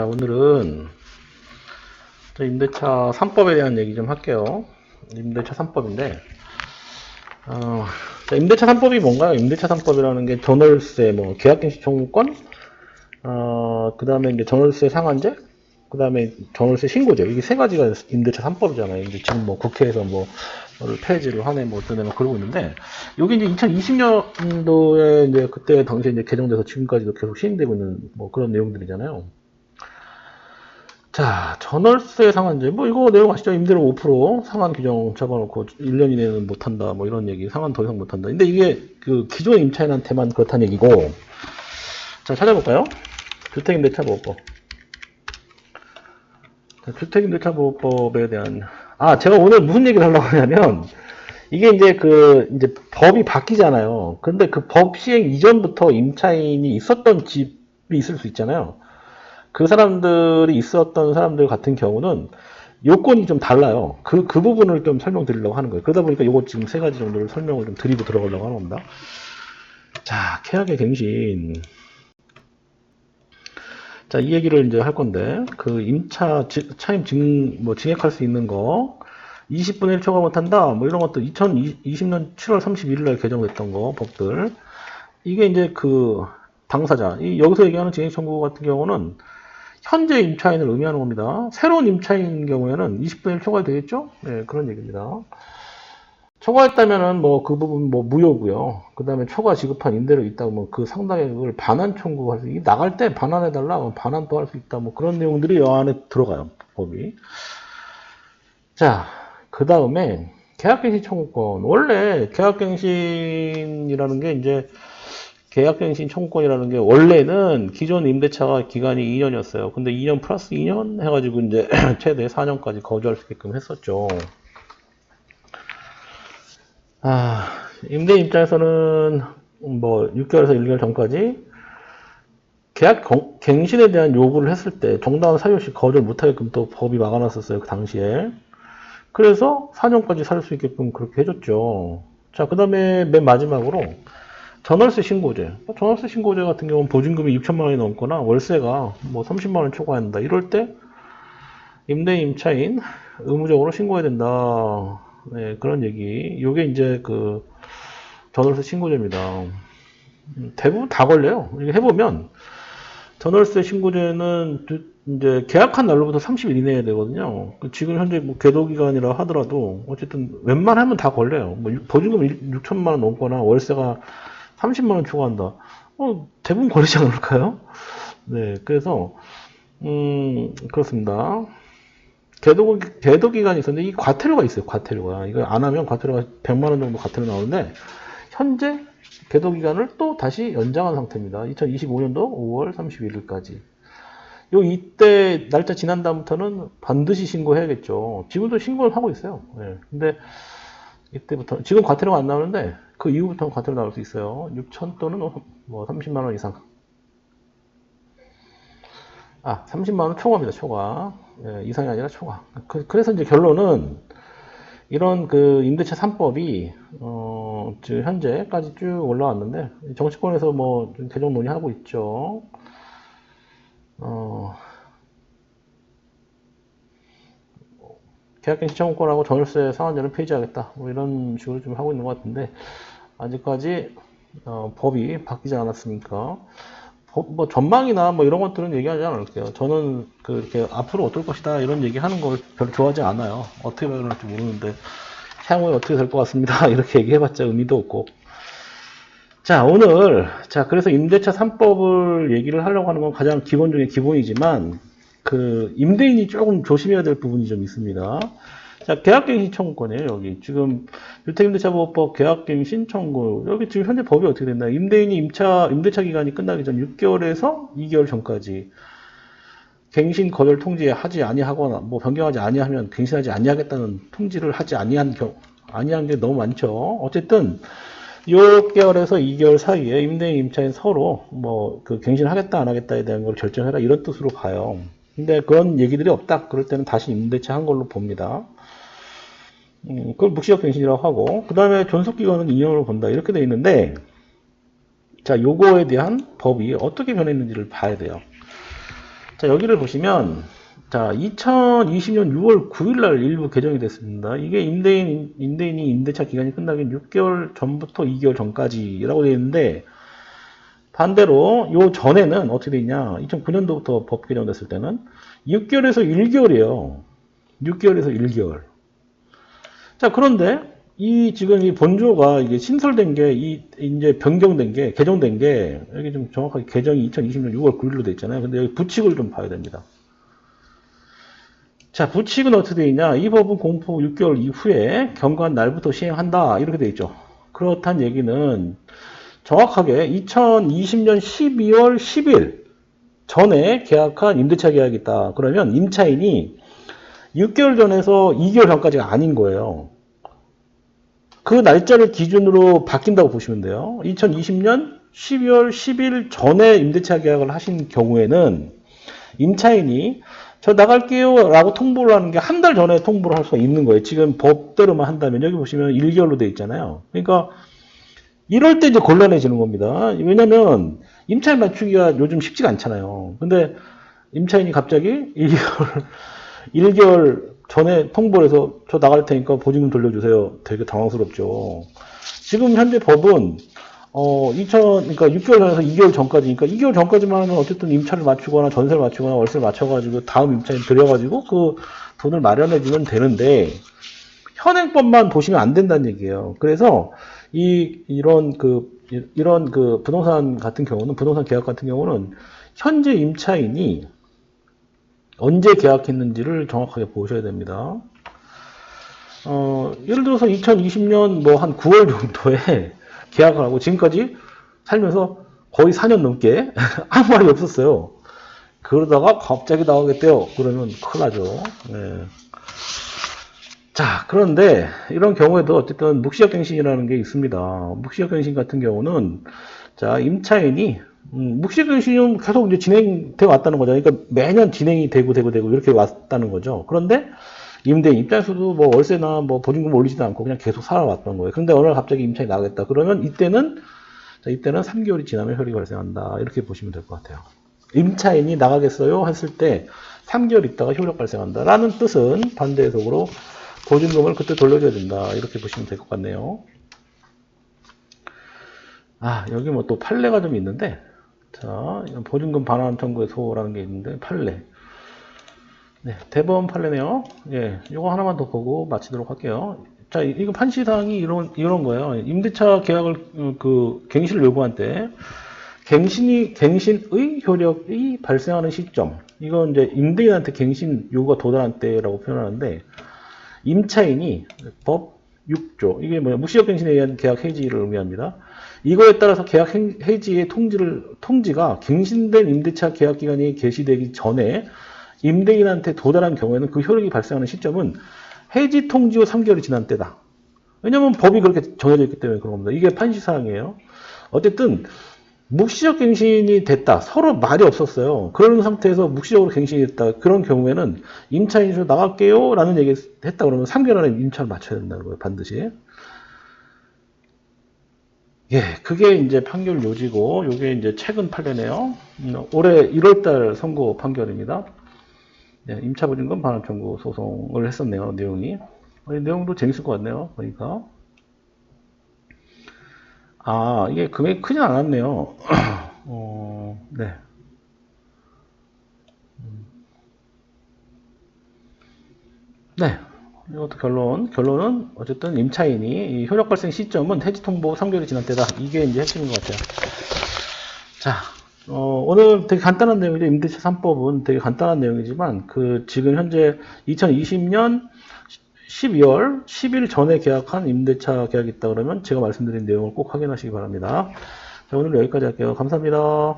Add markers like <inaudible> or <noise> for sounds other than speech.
자, 오늘은 저 임대차 3법에 대한 얘기 좀 할게요. 임대차 3법인데, 어, 자, 임대차 3법이 뭔가요? 임대차 3법이라는 게 전월세, 뭐, 계약갱시 청구권, 어, 그 다음에 이제 전월세 상한제, 그 다음에 전월세 신고제. 이게 세 가지가 임대차 3법이잖아요. 이제 지금 뭐 국회에서 뭐, 폐지를 하네, 뭐 어쩌네, 뭐 그러고 있는데, 여기 이제 2020년도에 이제 그때 당시에 이제 개정돼서 지금까지도 계속 시행되고 있는 뭐 그런 내용들이잖아요. 자, 전월세 상한제. 뭐 이거 내용 아시죠? 임대료 5% 상한 규정 잡아놓고 1년 이내는 못한다. 뭐 이런 얘기. 상한 더 이상 못한다. 근데 이게 그 기존 임차인한테만 그렇다는 얘기고. 자, 찾아볼까요? 주택임대차보호법. 자, 주택임대차보호법에 대한 아, 제가 오늘 무슨 얘기를 하려고 하냐면 이게 이제 그 이제 법이 바뀌잖아요. 근데 그 법 시행 이전부터 임차인이 있었던 집이 있을 수 있잖아요. 그 사람들이 있었던 사람들 같은 경우는 요건이 좀 달라요. 그, 그 부분을 좀 설명드리려고 하는 거예요. 그러다 보니까 요거 지금 세 가지 정도를 설명을 좀 드리고 들어가려고 하는 겁니다. 자, 계약의 갱신. 자, 이 얘기를 이제 할 건데, 그 임차, 지- 차임 증, 뭐 증액할 수 있는 거, 20분의 1 초과 못한다, 뭐 이런 것도 2020년 7월 31일 날 개정됐던 거, 법들. 이게 이제 그 당사자, 이 여기서 얘기하는 증액 청구 같은 경우는 현재 임차인을 의미하는 겁니다. 새로운 임차인인 경우에는 20분의 1 초과 되겠죠? 네, 그런 얘기입니다. 초과했다면은 뭐 그 부분 뭐 무효고요. 그 다음에 초과 지급한 임대료 있다고 뭐그 상당액을 반환 청구할 수, 이게 나갈 때 반환해 달라, 뭐 반환도 할 수 있다, 뭐 그런 내용들이 이 안에 들어가요, 법이. 자, 그 다음에 계약갱신 청구권. 원래 계약갱신이라는 게 이제 계약갱신 청구권이라는 게 원래는 기존 임대차가 기간이 2년이었어요. 근데 2년 플러스 2년 해가지고 이제 <clears throat> 최대 4년까지 거주할 수 있게끔 했었죠. 아, 임대 입장에서는 뭐 6개월에서 1개월 전까지 계약 경- 갱신에 대한 요구를 했을 때 정당한 사유 없이 거절 못하게끔 또 법이 막아놨었어요. 그 당시에. 그래서 4년까지 살 수 있게끔 그렇게 해줬죠. 자, 그 다음에 맨 마지막으로 전월세 신고제. 전월세 신고제 같은 경우는 보증금이 6천만 원이 넘거나 월세가 뭐 30만 원 초과해야 된다. 이럴 때 임대 임차인 의무적으로 신고해야 된다. 네, 그런 얘기. 요게 이제 그 전월세 신고제입니다. 음, 대부분 다 걸려요. 이게 해보면 전월세 신고제는 두- 이제 계약한 날로부터 30일 이내에 되거든요. 그 지금 현재 뭐 계도 기간이라 하더라도 어쨌든 웬만하면 다 걸려요. 뭐 유- 보증금 6천만 원 넘거나 월세가 30만 원 초과한다. 어, 대부분 걸리지 않을까요? 네, 그래서 음, 그렇습니다. 계도, 계도 기간이 있었는데, 이 과태료가 있어요, 과태료가. 이거 안 하면 과태료가 100만 원 정도 과태료 나오는데, 현재 계도 기간을 또 다시 연장한 상태입니다. 2025년도 5월 31일까지. 요 이때 날짜 지난 다음부터는 반드시 신고해야겠죠. 지금도 신고를 하고 있어요. 예. 근데 이때부터 지금 과태료가 안 나오는데 그 이후부터는 과태료 나올 수 있어요. 6천 또는 뭐 30만 원 이상. 아, 30만 원 초과입니다. 초과. 예, 이상이 아니라 초과. 그, 래서 이제 결론은 이런 그 임대차 3법이 어, 지금 현재까지 쭉 올라왔는데 정치권에서 뭐좀 개정 논의하고 있죠. 어, 계약갱신 청구권하고 전월세 상한제를 폐지하겠다. 뭐 이런 식으로 좀 하고 있는 것 같은데 아직까지 어, 법이 바뀌지 않았으니까 법, 뭐 전망이나 뭐 이런 것들은 얘기하지 않을게요. 저는 그 이렇게 앞으로 어떨 것이다 이런 얘기하는 걸 별로 좋아하지 않아요. 어떻게 변할지 모르는데 향후에 어떻게 될 것 같습니다. <laughs> 이렇게 얘기해봤자 의미도 없고. 자, 오늘, 자, 그래서 임대차 3법을 얘기를 하려고 하는 건 가장 기본 중에 기본이지만, 그, 임대인이 조금 조심해야 될 부분이 좀 있습니다. 자, 계약갱신 청구권이에요, 여기. 지금, 주택임대차보호법 계약갱신 청구. 여기 지금 현재 법이 어떻게 됐나요? 임대인이 임차, 임대차 기간이 끝나기 전 6개월에서 2개월 전까지 갱신 거절 통지 하지 아니하거나 뭐 변경하지 아니하면 갱신하지 아니하겠다는 통지를 하지 아니한 경 아니한 게 너무 많죠. 어쨌든 6개월에서 2개월 사이에 임대인 임차인 서로 뭐 그 갱신하겠다 안 하겠다에 대한 걸 결정해라 이런 뜻으로 봐요. 근데 그런 얘기들이 없다. 그럴 때는 다시 임대차 한 걸로 봅니다. 음, 그걸 묵시적 갱신이라고 하고 그 다음에 존속 기간은 2년으로 본다 이렇게 돼 있는데 자 요거에 대한 법이 어떻게 변했는지를 봐야 돼요. 자, 여기를 보시면, 자, 2020년 6월 9일 날 일부 개정이 됐습니다. 이게 임대인, 임대인이 임대차 기간이 끝나기 6개월 전부터 2개월 전까지 라고 되어 있는데, 반대로 요 전에는 어떻게 돼 있냐? 2009년도부터 법 개정됐을 때는 6개월에서 1개월이에요. 6개월에서 1개월. 자, 그런데 이 지금 이 본조가 이게 신설된 게 이 이제 변경된 게 개정된 게 여기 좀 정확하게 개정이 2020년 6월 9일로 돼 있잖아요. 근데 여기 부칙을 좀 봐야 됩니다. 자, 부칙은 어떻게 돼 있냐? 이 법은 공포 6개월 이후에 경과한 날부터 시행한다. 이렇게 돼 있죠. 그렇단 얘기는 정확하게 2020년 12월 10일 전에 계약한 임대차 계약이 있다. 그러면 임차인이 6개월 전에서 2개월 전까지가 아닌 거예요. 그 날짜를 기준으로 바뀐다고 보시면 돼요. 2020년 12월 10일 전에 임대차 계약을 하신 경우에는 임차인이 저 나갈게요 라고 통보를 하는 게 한 달 전에 통보를 할 수가 있는 거예요. 지금 법대로만 한다면 여기 보시면 1개월로 돼 있잖아요. 그러니까 이럴 때 이제 곤란해지는 겁니다. 왜냐면 임차인 맞추기가 요즘 쉽지가 않잖아요. 근데 임차인이 갑자기 <laughs> 1개월, 1개월 전에 통보를 해서 저 나갈 테니까 보증금 돌려주세요. 되게 당황스럽죠. 지금 현재 법은 어, 2000, 그러니까 6개월 전에서 2개월 전까지니까 2개월 전까지만 하면 어쨌든 임차를 맞추거나 전세를 맞추거나 월세를 맞춰가지고 다음 임차인 들여가지고 그 돈을 마련해주면 되는데 현행법만 보시면 안 된다는 얘기예요. 그래서 이 이런 그 이- 이런 그 부동산 같은 경우는 부동산 계약 같은 경우는 현재 임차인이 언제 계약했는지를 정확하게 보셔야 됩니다. 어, 예를 들어서 2020년 뭐 한 9월 정도에 <laughs> 계약을 하고 지금까지 살면서 거의 4년 넘게 <laughs> 아무 말이 없었어요. 그러다가 갑자기 나가겠대요. 그러면 큰일 나죠. 네. 자, 그런데 이런 경우에도 어쨌든 묵시역갱신이라는 게 있습니다. 묵시역갱신 같은 경우는 자, 임차인이 음, 묵시역갱신은 계속 이제 진행돼 왔다는 거죠. 그러니까 매년 진행이 되고 되고 되고 이렇게 왔다는 거죠. 그런데 임대인 입장에서도 뭐 월세나 뭐 보증금 올리지도 않고 그냥 계속 살아왔던 거예요. 그런데 어느 날 갑자기 임차인이 나가겠다. 그러면 이때는 자, 이때는 3개월이 지나면 효력이 발생한다. 이렇게 보시면 될 것 같아요. 임차인이 나가겠어요? 했을 때 3개월 있다가 효력 발생한다. 라는 뜻은 반대 해석으로 보증금을 그때 돌려줘야 된다. 이렇게 보시면 될 것 같네요. 아, 여기 뭐 또 판례가 좀 있는데, 자, 보증금 반환 청구의 소라는 게 있는데, 판례. 네, 대법원 판례네요. 예, 이거 하나만 더 보고 마치도록 할게요. 자, 이- 이거 판시사항이 이런, 이런 거예요. 임대차 계약을, 어, 그, 갱신을 요구한 때, 갱신이, 갱신의 효력이 발생하는 시점. 이건 이제 임대인한테 갱신 요구가 도달한 때라고 표현하는데, 임차인이 법 6조, 이게 뭐야, 무시역갱신에 의한 계약 해지를 의미합니다. 이거에 따라서 계약 행- 해지의 통지를, 통지가 갱신된 임대차 계약 기간이 개시되기 전에 임대인한테 도달한 경우에는 그 효력이 발생하는 시점은 해지 통지 후 3개월이 지난 때다. 왜냐면 법이 그렇게 정해져 있기 때문에 그런 겁니다. 이게 판시 사항이에요. 어쨌든, 묵시적 갱신이 됐다. 서로 말이 없었어요. 그런 상태에서 묵시적으로 갱신이 됐다. 그런 경우에는 임차인이 좀 나갈게요. 라는 얘기 했다 그러면 3개월 안에 임차를 맞춰야 된다는 거예요. 반드시. 예, 그게 이제 판결 요지고, 요게 이제 최근 판례네요. 음, 올해 1월달 선고 판결입니다. 네, 임차보증금 반환 청구 소송을 했었네요. 내용이. 어, 이 내용도 재밌을 것 같네요. 보니까. 아, 이게 금액이 크진 않았네요. 어, <clears throat> 네. 음. 네. 이것도 결론. 결론은 어쨌든 임차인이 이 효력 발생 시점은 해지 통보 3개월이 지난 때다. 이게 이제 핵심인 것 같아요. 자, 어, 오늘 되게 간단한 내용이죠. 임대차 3법은 되게 간단한 내용이지만 그 지금 현재 2020년 12월 10일 전에 계약한 임대차 계약이 있다 그러면 제가 말씀드린 내용을 꼭 확인하시기 바랍니다. 자, 오늘 여기까지 할게요. 감사합니다.